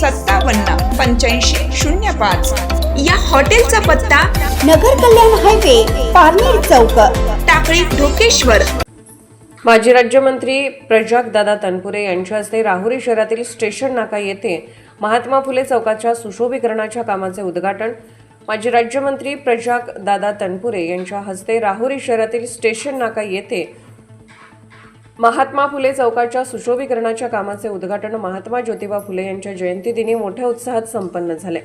सत्तावन्न पंच्याऐंशी शून्य पाच. या हॉटेलचा पत्ता नगर कल्याण हायवे पारनेर चौक. टाकळी ढोकेश्वर. माजी राज्यमंत्री प्रजाक दादा तनपुरे यांच्या हस्ते राहुरी शहरातील स्टेशन नाका येथे महात्मा फुले चौकाच्या सुशोभीकरणाच्या कामाचे उद्घाटन माजी राज्यमंत्री प्रजाक दादा तनपुरे यांच्या हस्ते राहुरी शहरातील स्टेशन नाका येथे महात्मा फुले चौकाच्या सुशोभीकरणाच्या कामाचे उद्घाटन महात्मा ज्योतिबा फुले यांच्या जयंतीदिनी मोठ्या उत्साहात संपन्न झाले.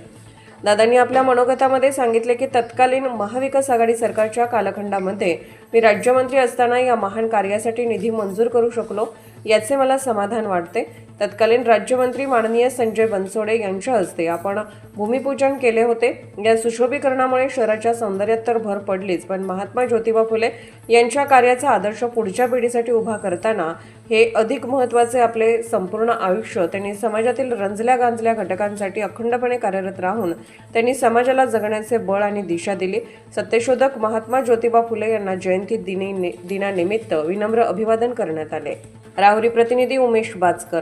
दादांनी आपल्या मनोगतामध्ये सांगितले की तत्कालीन महाविकास आघाडी सरकारच्या कालखंडामध्ये मी राज्यमंत्री असताना या महान कार्यासाठी निधी मंजूर करू शकलो याचे मला समाधान वाटते. तत्कालीन राज्यमंत्री माननीय संजय बनसोडे यांच्या हस्ते आपण भूमिपूजन केले होते. या सुशोभीकरणामुळे शहराच्या सौंदर्यात तर भर पडलीच पण महात्मा ज्योतिबा फुले यांच्या कार्याचा आदर्श पुढच्या पिढीसाठी उभा करताना हे अधिक महत्त्वाचे आपले संपूर्ण आयुष्य त्यांनी समाजातील रंजल्या गांजल्या घटकांसाठी अखंडपणे कार्यरत राहून त्यांनी समाजाला जगण्याचे बळ आणि दिशा दिली. सत्यशोधक महात्मा ज्योतिबा फुले यांना जयंती दिनी दिनानिमित्त विनम्र अभिवादन करण्यात आले. राहुरी प्रतिनिधी उमेश बाचकर